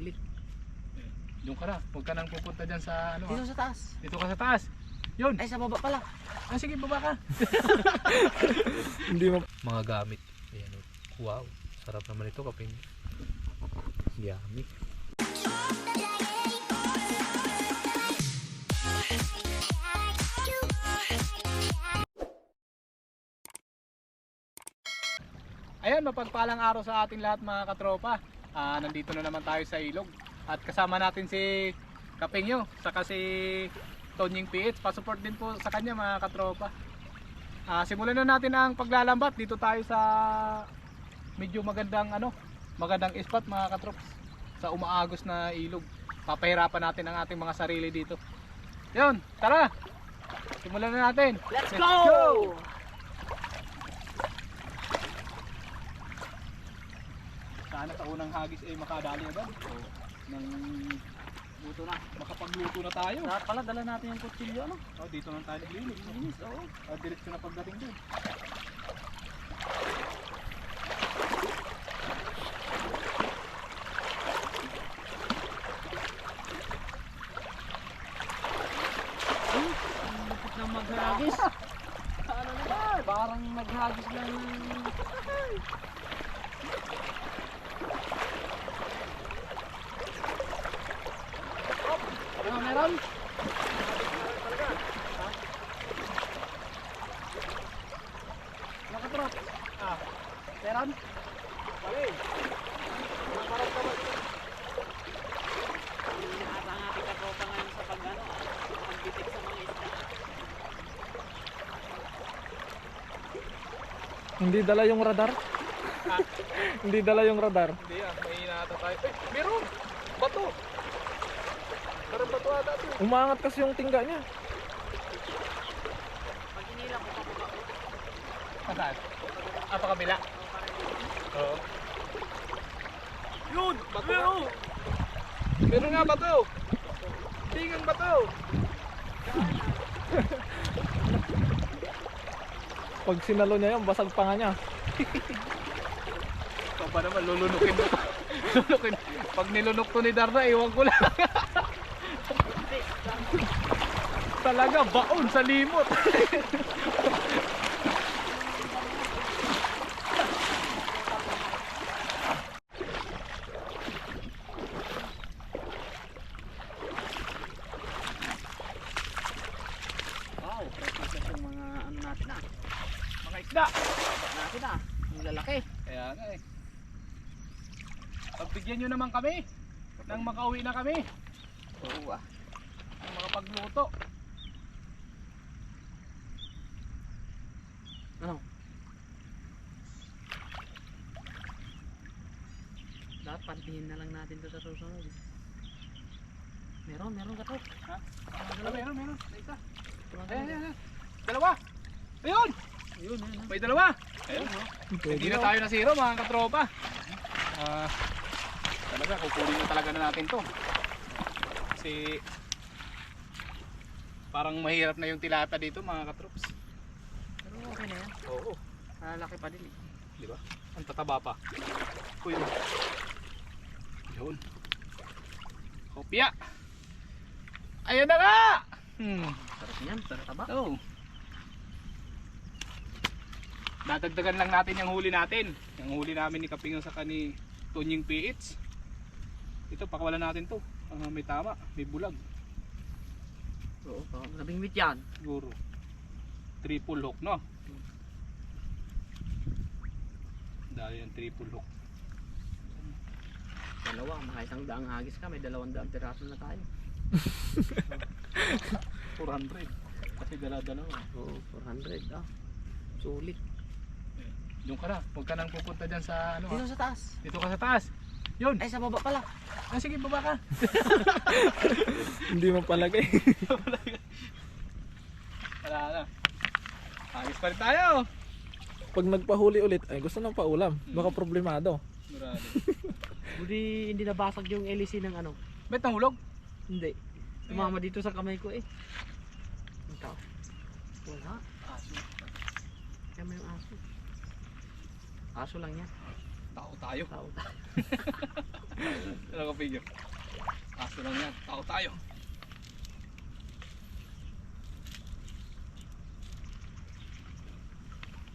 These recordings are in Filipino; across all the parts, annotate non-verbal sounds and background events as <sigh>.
Sulit. Doon ka na. Huwag ka nang pupunta dyan sa ano. Dito ah. sa taas. Dito ka sa taas. Yun. Ay, sa baba pala. Ah, sige, baba ka. <laughs> Hindi mo Mga gamit. Ayan. oh. Wow. Sarap naman ito kaping. Yummy. Ayan, mapagpalang araw sa ating lahat mga katropa. Ah, nandito na naman tayo sa ilog. At kasama natin si Kapingyo, saka si Tonying PH. Pasupport din po sa kanya mga katropa. Ah, simulan na natin ang paglalambat. Dito tayo sa medyo magandang ano, magandang spot mga katrops sa umaagos na ilog. Papahirapan natin ang ating mga sarili dito. Yun, tara. Simulan na natin. Let's go! Sana sa unang hagis ay makadali agad. Nang luto na, makapagluto na tayo. Dapat pala dala natin yung kutsilyo, ano? Oh, dito lang tayo naglinis. Linis, oo. Oh, diretso na pagdating doon. Ay, ang lupit na maghagis. Ano naman? Parang maghagis lang. Ano meron? Nakatrap. Ah, meron? Bali. Nakaramdaman. Ata ang ating katropa ngayon sa pag, ano, pagbitik sa mga isda. hindi dala yung radar. <laughs> Hindi dala yung radar. hindi ah, may inata tayo. Eh, meron! Bato! Parang bato ata ito. Umangat kasi yung tingga niya. Pag hinila ko, ko. Saan? Ah, pa kabila? Oo. Yun! Bato meron! Meron nga bato! Tingang bato! <laughs> Pag sinalo niya yun, basag pa nga niya. Pa naman, lulunukin mo. <laughs> Lulunukin. Pag nilunok to ni Darna, iwan ko lang. <laughs> Talaga, baon sa limot. Wow, precious yung mga ano natin ah. Mga isda. Natin ah. Ang lalaki. Kaya nga eh. Pagbigyan nyo naman kami. Nang makauwi na kami. Oo ah. Nang makapagluto. Ano? Pantihin na lang natin to sa susunod. Meron, meron ka to. Ha? Meron, Meron, meron. May isa. Ayan, ayan, ayan. Dalawa. Ayun! Ayun, ayun. May dalawa. Ayun. Pwede Hindi na na. tayo nasiro mga katropa. Ah, talaga, kukunin na talaga na natin to. Kasi parang mahirap na yung tilapia dito mga katrops. Pero okay na yan. Oo. Lalaki pa din eh. Di ba? Ang tataba pa. Uy. Yun. Kopya. Ayun na nga! Hmm. Sarap yan, sarap taba. Oh. Dadagdagan lang natin yung huli natin. Yung huli namin ni Kapingo sa kani Tonying PH. Ito, pakawalan natin to. Ah, may tama, may bulag. Oo, oh, sabing mit yan. Siguro. Triple hook, no? Dahil yung triple hook. Dalawa, mga isang daang hagis ka, may dalawang daang piraso na tayo. <laughs> 400. Kasi dala-dalawa. Oo, 400 ah. Sulit. Doon ka na. Huwag ka nang pupunta dyan sa ano. Dito ah. sa taas. Dito ka sa taas. Yun. Ay, sa baba pala. Ah, sige, baba ka. <laughs> Hindi mo palagay. <laughs> Wala na. Ayos pa rin tayo. Pag nagpahuli ulit, ay gusto nang paulam. Baka problemado. Murado. Hindi, <laughs> hindi nabasag yung LEC ng ano. Bet nahulog? Hindi. Tumama dito sa kamay ko eh. Ito. Wala. Aso. Kaya yung aso. Aso lang yan. Tao tayo. Tao. <laughs> Ano ka video? Aso lang yan. Tao tayo.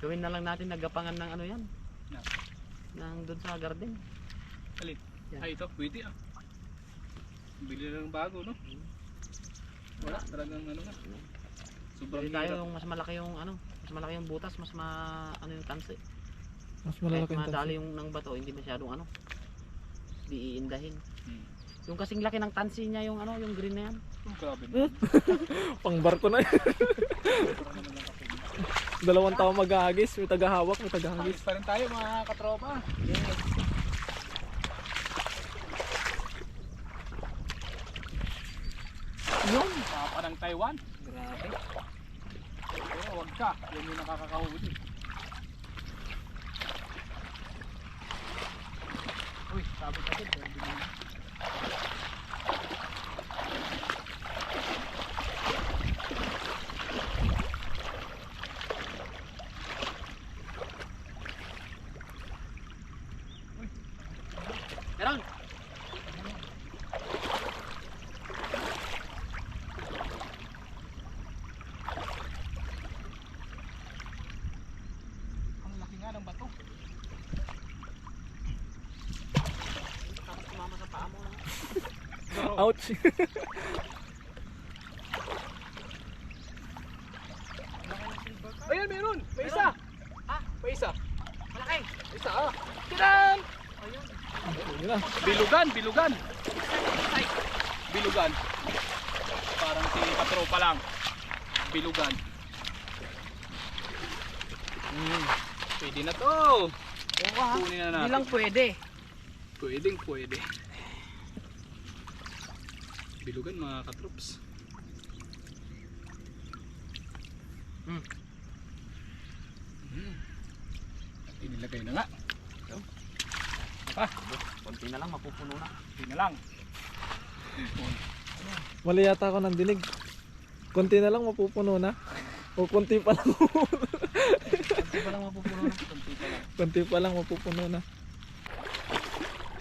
Gawin na lang natin nagapangan ng ano yan. Na. Nang doon sa garden. Alin? Yan. Ay ito, pwede ah. Bili na ng bago no? Wala, talagang ano na. Sobrang Pwede tayo hirap. yung mas malaki yung ano, mas malaki yung butas, mas ma ano yung tansi. Mas Kahit malalaki yung madali tansi. yung ng bato, hindi masyadong ano. Di iindahin. Hmm. Yung kasing laki ng tansi niya yung ano, yung green na yan. Oh, grabe Hmm? <laughs> na. Pang barko na. Sobrang lang kapag. Dalawang tao mag-ahagis. May tagahawak, may tagahagis. Hagis pa rin tayo mga katropa. Yun! Papa ng Taiwan. Grabe. Pero wag ka, yan yung nakakakahuli. Uy, sabi ka din. pwede na. Meron! Ang laki nga ng bato. Tapos tumama sa paa mo. Ouch. <laughs> Ayan, meron! May isa! Ah, May isa! malaki! May isa ah! Tiran! Ayun. Yun na. Bilugan, bilugan! Bilugan. Parang si katropa lang. Bilugan. Hmm, pwede na to. Oo ha. Kunin na natin. lang pwede. Pwedeng pwede. Bilugan mga katrops. Hmm. Hmm. Inilagay na nga. Ah, Konti na lang, mapupuno na. hindi na lang. Mali yata ako ng dinig. Konti na lang mapupuno na. O konti pa lang. Konti pa lang mapupuno na. Kunti pa lang. konti pa lang mapupuno na.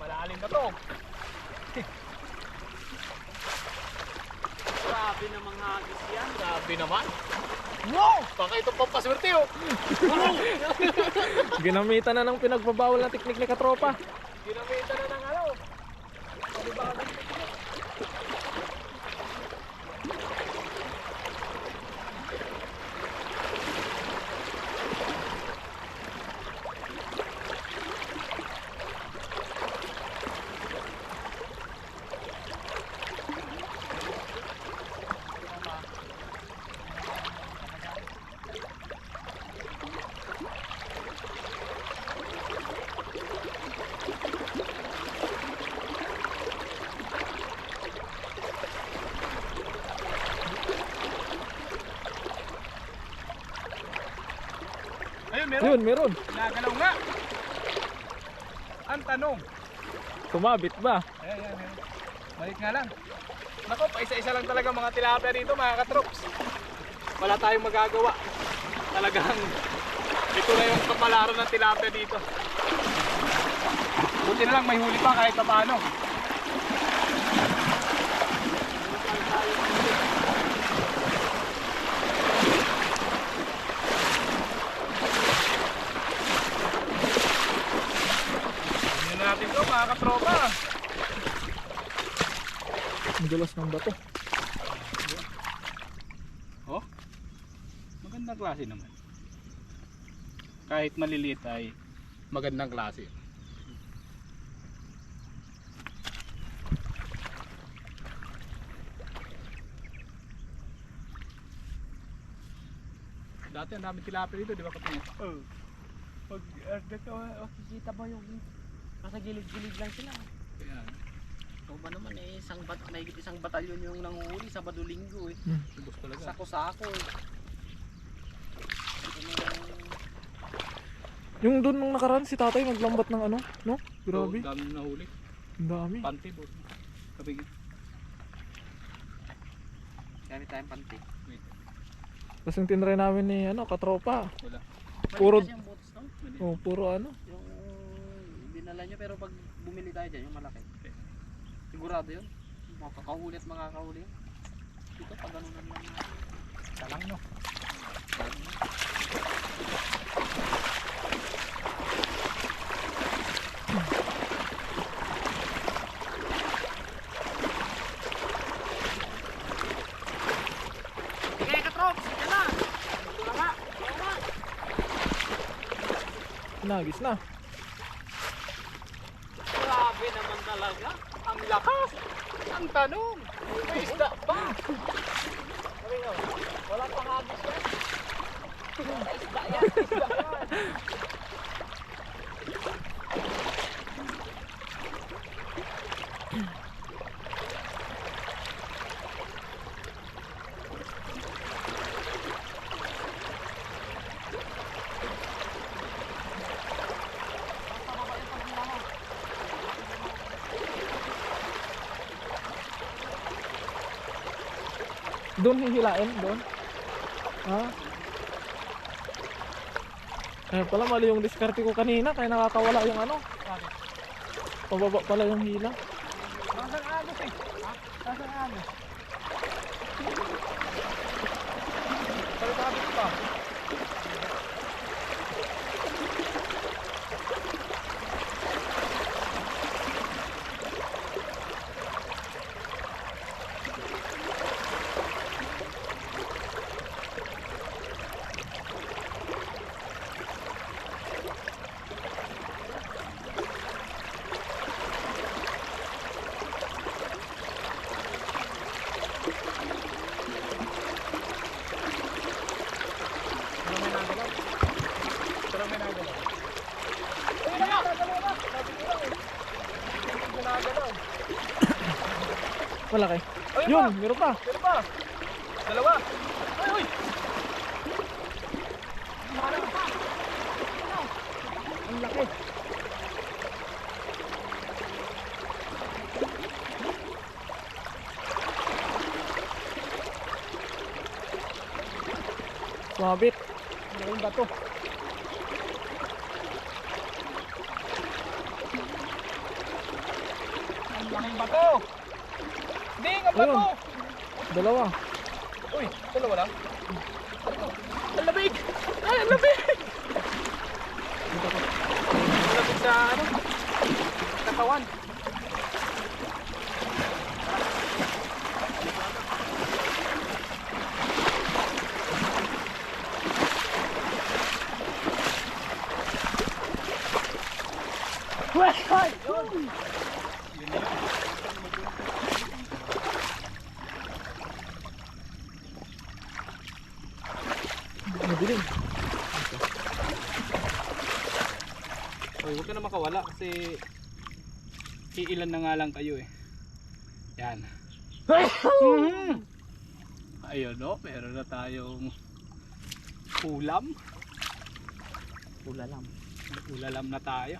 Malalim na to. Grabe na mga hagis yan. Grabe naman. Wow! Baka ito pampaswerte oh. Ginamitan na ng pinagbabawal na teknik ni katropa. Ginamitan na ng ano. Panibagong Ayun, meron. Meron. Nagalaw nga. Ang tanong. Sumabit ba? Ayan, ayan, ayan. Balik nga lang. Nako, pa isa-isa lang talaga mga tilapia dito mga katrops. Wala tayong magagawa. Talagang ito na yung kapalaran ng tilapia dito. Buti na lang may huli pa kahit pa paano. Tingnan natin to mga katropa. Ang dulas ng bato. Oh. Magandang klase naman. Kahit maliliit ay magandang klase. Dati ang dami tilapia dito, di ba kapatid? Oo. Pag uh, dito, oh, Makikita mo yung nasa gilid-gilid lang sila. kaya, Ikaw ba naman eh, isang bat mahigit isang batalyon yung nanguhuli sa Linggo eh. subos talaga. Sako-sako eh. Na yung- doon nung nakaraan si tatay naglambat ng ano, no? Grabe. Oh, dami nahuli. Ang dami. Panty, boss. Kabig. Gamit tayong panty. Wait, Tapos yung tinry namin ni ano, katropa. wala. Puro- yung boats no? Oh, puro ano. Yung na lang yun, pero pag bumili tayo dyan, yung malaki. Sigurado yun. Makakahuli at makakahuli yun. Dito, pag ganun lang lang. Isa lang no. Nagis na. Grabe naman talaga. Ang lakas! Ang tanong! May isda pa! Sabi ko, wala pang agos yan. Isda yan, isda yan. Doon hihilain, doon. Ha? Kaya pala mali yung diskarte ko kanina, kaya nakakawala yung ano. Pababa pala yung hila. Nasaan agos eh? Ha? Nasaan agos? Pero agos pa. Pero may nagalaw. Pero may nagalaw. Ay, na! Nagalaw na! Sabi ko lang eh. Hindi nagalaw. Malaki. Ayun Yun, pa! meron pa. Meron pa! Dalawa! Ay, uy! Ang laki. Sumabit. Meron ba to? Ang laking bato! Ding! Ang bato! Ayun. Dalawa. Uy, dalawa lang. Ang lamig! Ay, ang lamig! Ang lamig sa ano? Katawan. Yun na yun. Madilim. Oy, huwag ka na makawala kasi iilan na nga lang kayo eh. Yan. Ayun no, meron na tayong ulam. Ulalam. Ulalam na tayo.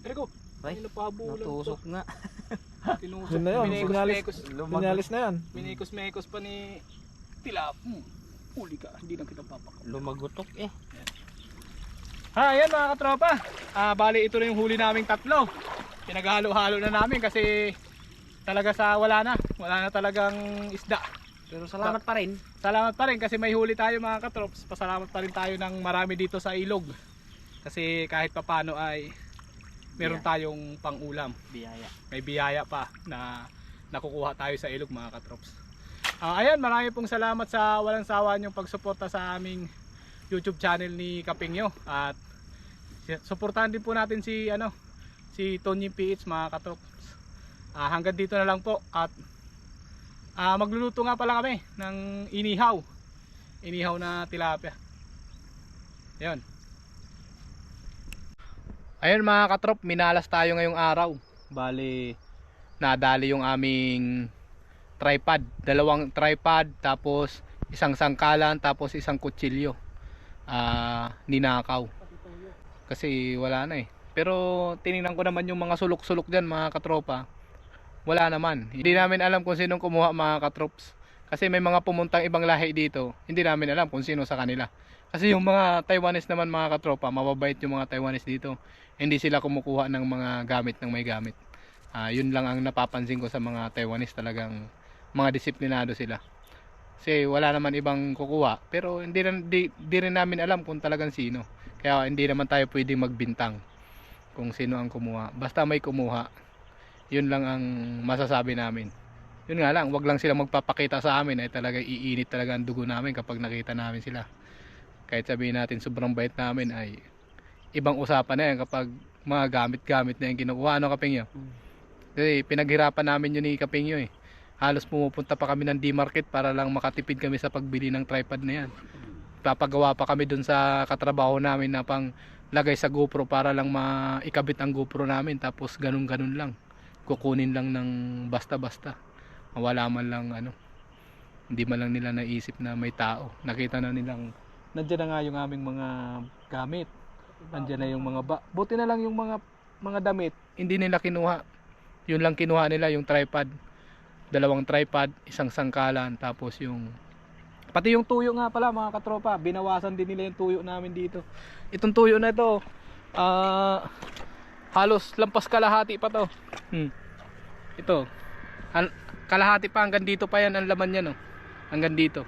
Ergo, Ay, napabulan Natusok nga. <laughs> Tinusok. Yun na yun, sinyalis, Minikos-mekos. sinyalis na yan. Minikos-mekos pa ni Tilap. Hmm. Huli ka, hindi na kita papakaw. Lumagutok eh. Ha, ayan mga katropa. Ah, bali ito na yung huli naming tatlo. Pinaghalo-halo na namin kasi talaga sa wala na. Wala na talagang isda. Pero salamat pa rin. Salamat pa rin kasi may huli tayo mga katrops. Pasalamat pa rin tayo ng marami dito sa ilog. Kasi kahit papano ay meron Yeah. tayong pang-ulam. Biyaya. May biyaya pa na nakukuha tayo sa ilog mga katrops. Ah, ayan, marami pong salamat sa walang sawa niyong pagsuporta sa aming YouTube channel ni Kapingyo at suportahan din po natin si ano si Tony PH mga katrops. Ah, hanggang dito na lang po at ah, magluluto nga pala kami ng inihaw. Inihaw na tilapia. Ayun. Ayun mga katrop, minalas tayo ngayong araw. Bali, nadali yung aming tripod. Dalawang tripod, tapos isang sangkalan, tapos isang kutsilyo. Ah, ninakaw. Kasi wala na eh. Pero tiningnan ko naman yung mga sulok-sulok dyan mga katropa. Wala naman. Hindi namin alam kung sinong kumuha mga katrops. Kasi may mga pumuntang ibang lahi dito, hindi namin alam kung sino sa kanila. Kasi yung mga Taiwanese naman mga katropa, mababait yung mga Taiwanese dito. Hindi sila kumukuha ng mga gamit ng may gamit. Ah, yun lang ang napapansin ko sa mga Taiwanese talagang mga disiplinado sila. Kasi wala naman ibang kukuha, pero hindi rin, di, rin namin alam kung talagang sino. Kaya hindi naman tayo pwedeng magbintang kung sino ang kumuha. Basta may kumuha, yun lang ang masasabi namin. Yun nga lang, wag lang sila magpapakita sa amin ay talaga iinit talaga ang dugo namin kapag nakita namin sila. Kahit sabihin natin sobrang bait namin ay ibang usapan na yan kapag mga gamit-gamit na yung kinukuha. Ano Kapingyo? Kasi pinaghirapan namin yun ni Kapingyo eh. Halos pumupunta pa kami ng D-Market para lang makatipid kami sa pagbili ng tripod na yan. Papagawa pa kami dun sa katrabaho namin na pang lagay sa GoPro para lang maikabit ang GoPro namin tapos ganun-ganun lang. Kukunin lang ng basta-basta. Wala man lang ano. Hindi man lang nila naisip na may tao. Nakita na nilang nandiyan na nga yung aming mga gamit. Nandiyan na yung mga ba. Buti na lang yung mga mga damit, hindi nila kinuha. Yun lang kinuha nila yung tripod. Dalawang tripod, isang sangkalan, tapos yung pati yung tuyo nga pala mga katropa, binawasan din nila yung tuyo namin dito. Itong tuyo na ito, ah halos lampas kalahati pa to. Hmm. Ito. Al- kalahati pa hanggang dito pa yan ang laman niya no. Hanggang dito.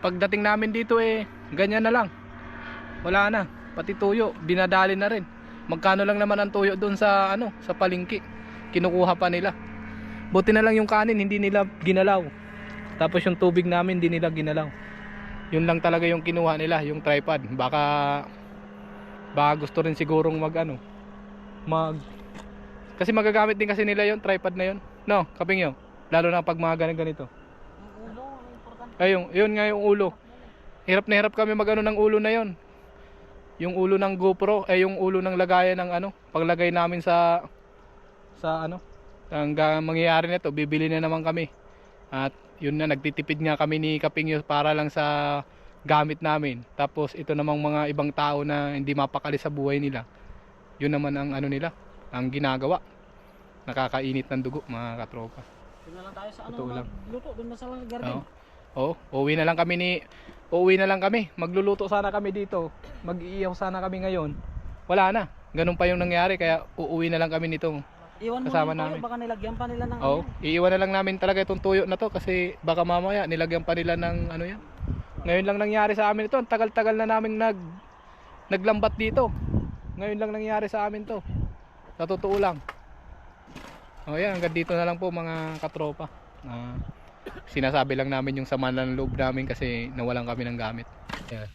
Pagdating namin dito eh, ganyan na lang. Wala na. Pati tuyo, dinadali na rin. Magkano lang naman ang tuyo doon sa ano, sa palengke. Kinukuha pa nila. Buti na lang yung kanin, hindi nila ginalaw. Tapos yung tubig namin, hindi nila ginalaw. Yun lang talaga yung kinuha nila, yung tripod. Baka baka gusto rin sigurong mag ano, mag kasi magagamit din kasi nila yung tripod na yun. No, kapingyo. Lalo na pag mga ganito. Ay, yung, yun nga yung ulo. Hirap na hirap kami magano ng ulo na yon. Yung ulo ng GoPro, ay yung ulo ng lagayan ng ano, paglagay namin sa sa ano, hanggang mangyayari nito, bibili na naman kami. At yun na, nagtitipid nga kami ni Kapingyo para lang sa gamit namin. Tapos ito namang mga ibang tao na hindi mapakali sa buhay nila. Yun naman ang ano nila, ang ginagawa. Nakakainit ng dugo, mga katropa. Na lang tayo sa ano, magluto. Doon na sa garden. Oo. Oo, uuwi na lang kami ni uuwi na lang kami. Magluluto sana kami dito. Mag-iiyaw sana kami ngayon. Wala na. Ganun pa yung nangyari kaya uuwi na lang kami nito. Iwan mo Kasama tuyo, namin. baka nilagyan pa nila ng Oo, ano. iiwan na lang namin talaga itong tuyo na to kasi baka mamaya nilagyan pa nila ng ano yan. Ngayon lang nangyari sa amin ito. Ang tagal-tagal na namin nag naglambat dito. Ngayon lang nangyari sa amin to. Sa totoo lang. O yan, hanggang dito na lang po mga katropa. Ah, sinasabi lang namin yung sama ng loob namin kasi nawalan kami ng gamit. Yeah.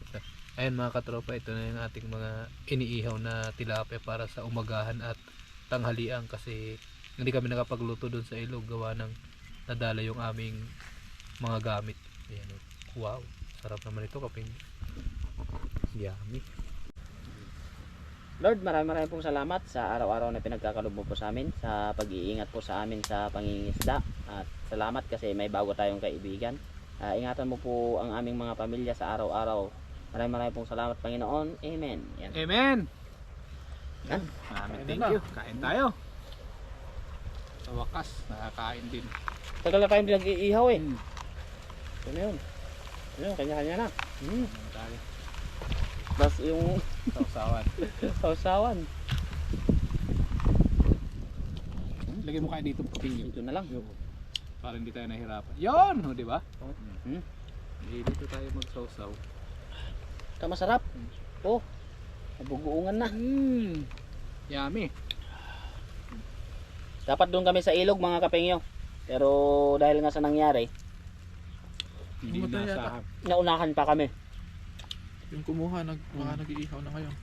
Ayan mga katropa, ito na yung ating mga iniihaw na tilapia para sa umagahan at tanghalian kasi hindi kami nakapagluto doon sa ilog gawa ng nadala yung aming mga gamit. Ayan, oh. wow, sarap naman ito kaping yummy. Lord, maraming maraming pong salamat sa araw-araw na pinagkakalob mo po sa amin, sa pag-iingat po sa amin sa pangingisda. At salamat kasi may bago tayong kaibigan. Ah, ingatan mo po ang aming mga pamilya sa araw-araw. Maraming maraming pong salamat Panginoon. Amen. Yan. Amen! Yan. Maraming thank you. Kain tayo. Sa wakas, nakakain din. Tagal na tayong pinag-iihaw eh. Hmm. Ito na yun. Yun, kanya-kanya na. Hmm. Tapos yung Sausawan. sausawan. Lagay mo kayo dito kaping Ito na lang. Para hindi tayo nahirapan. Yon, oh, di ba? Hmm. Eh, dito tayo magsawsaw. Ito masarap. Oh. Nabuguungan na. Mmm. Yummy. Dapat doon kami sa ilog mga kapengyo. Pero dahil nga sa nangyari, Hindi Bumatay nasahan. naunahan pa kami. Yung kumuha, nag, mga nag-iihaw na ngayon.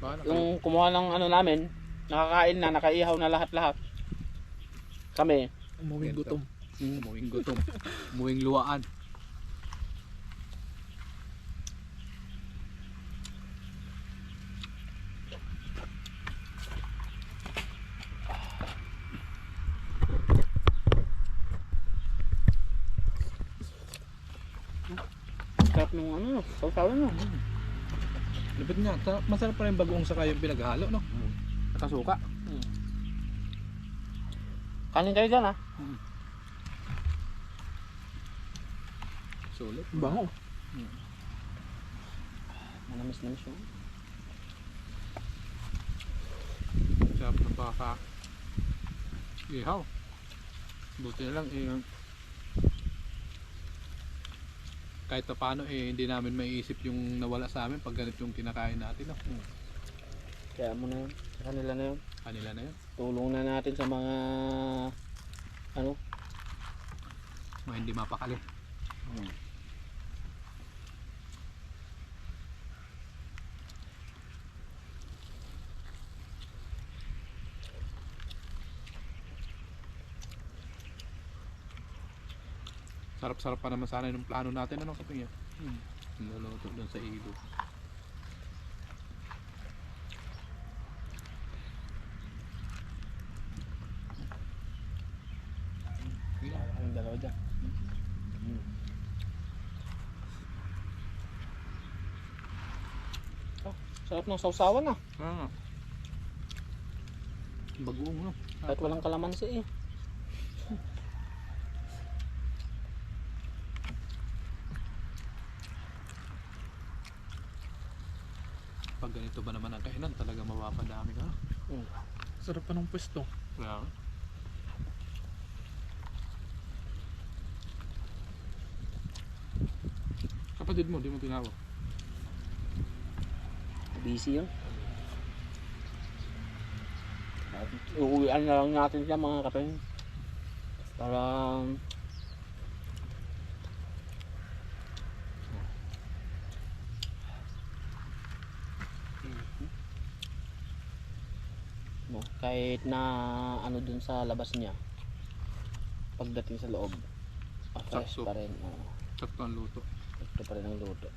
Bahala kayo. Yung kumuha ng ano namin, nakakain na, nakaihaw na lahat-lahat. Kami, Umuwing Ganito. gutom. Umuwing gutom. Umuwing luwaan. sarap nung ano, sausawan nyo. Lupit nga. Sa- Masarap pa rin bagoong saka yung pinaghalo, no? Nakasuka. Kanin kayo dyan ha. Sulit. Bango. Manamis-namis yun. Sarap ng baka. Ihaw. Buti na lang eh. Kahit pa paano eh hindi namin maiisip yung nawala sa amin pag ganito yung kinakain natin. No? Kaya mo na yun. Sa kanila na yun. Kanila na yun. Tulong na natin sa mga ano. Mga hindi mapakali. Sarap-sarap pa naman sana yung plano natin ano kaping yan. Hmm. Niluluto doon sa. Ang dalawa dyan. Oh, sarap ng sausawan ah. Ah. Bagoong no. Kahit walang kalamansi eh. Pag ganito ba naman ang kainan talaga mapapadami ka. no? Sarap pa ng pwesto. Kaya Kapatid mo, di mo tinawag. Busy yun. Uuwian na lang natin siya mga kapeng. Para no, kahit na ano dun sa labas niya pagdating sa loob ah, fresh pa rin oo. Sakto ang luto. Ito pa rin ang luto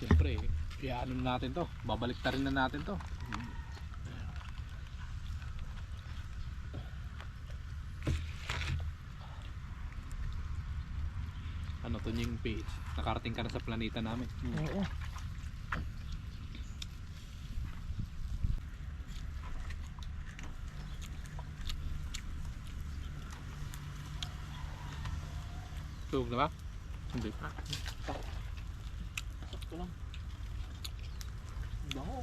Siyempre, iano na natin to. Babalik ta rin na natin to. Ano to yung page? Nakarating ka na sa planeta namin. Oo. Tulog na ba? Hindi pa. Sakto lang. Bango.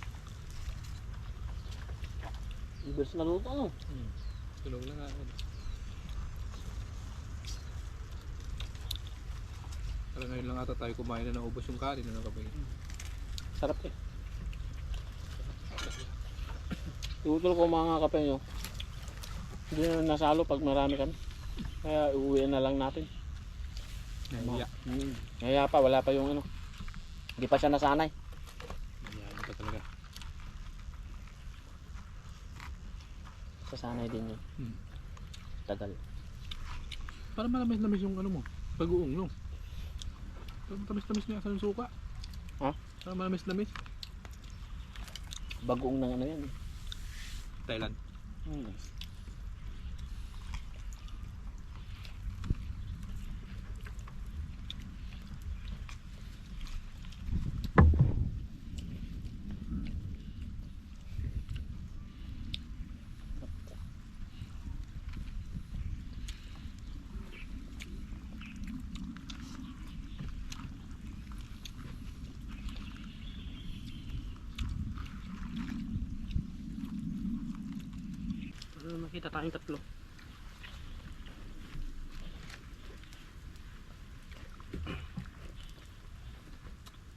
Na luto ano Tulog na nga. Parang ngayon lang ata tayo kumain na naubos yung kanin. Ka ba yun? Sarap eh. Tutol ko mga kape nyo. Hindi na nasalo pag marami kami. Kaya uuwiin na lang natin. Nahiya. Hmm. Kaya pa, wala pa yung ano. Hindi pa siya nasanay. Nahiyain ka talaga. Sasanay din yun. Hmm. Tagal. Parang malamis-lamis yung ano mo. Pag-uong no. Tamis-tamis niya sa suka. Ha? Parang malamis-lamis. Bagoong ng ano yan. eh. Thailand. Hmm. Ano makita tayong tatlo?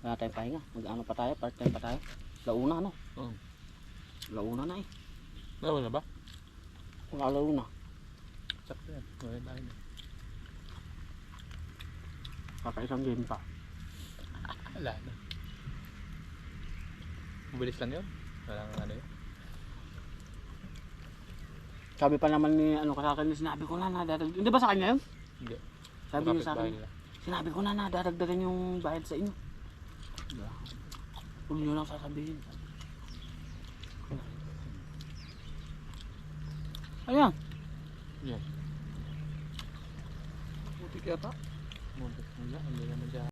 Wala tayong pahinga. Mag-ano pa tayo? Part time pa tayo? Launa ano? Oo. Launa na eh. Nawala na ba? Wala launa. Sakto yan. Ngayon tayo na. Kakaisang game pa. Wala na. Mabilis lang yun. Walang ano yun. Sabi pa naman ni ano ka sa akin, sinabi ko na na dadag. Hindi ba sa kanya yun? Hindi. Sabi niya sa akin, sinabi ko na na dadagdagan yung bayad sa inyo. Huwag niyo lang sasabihin. Ayan. Buti kaya pa. Buti. Wala. Hindi naman dyan.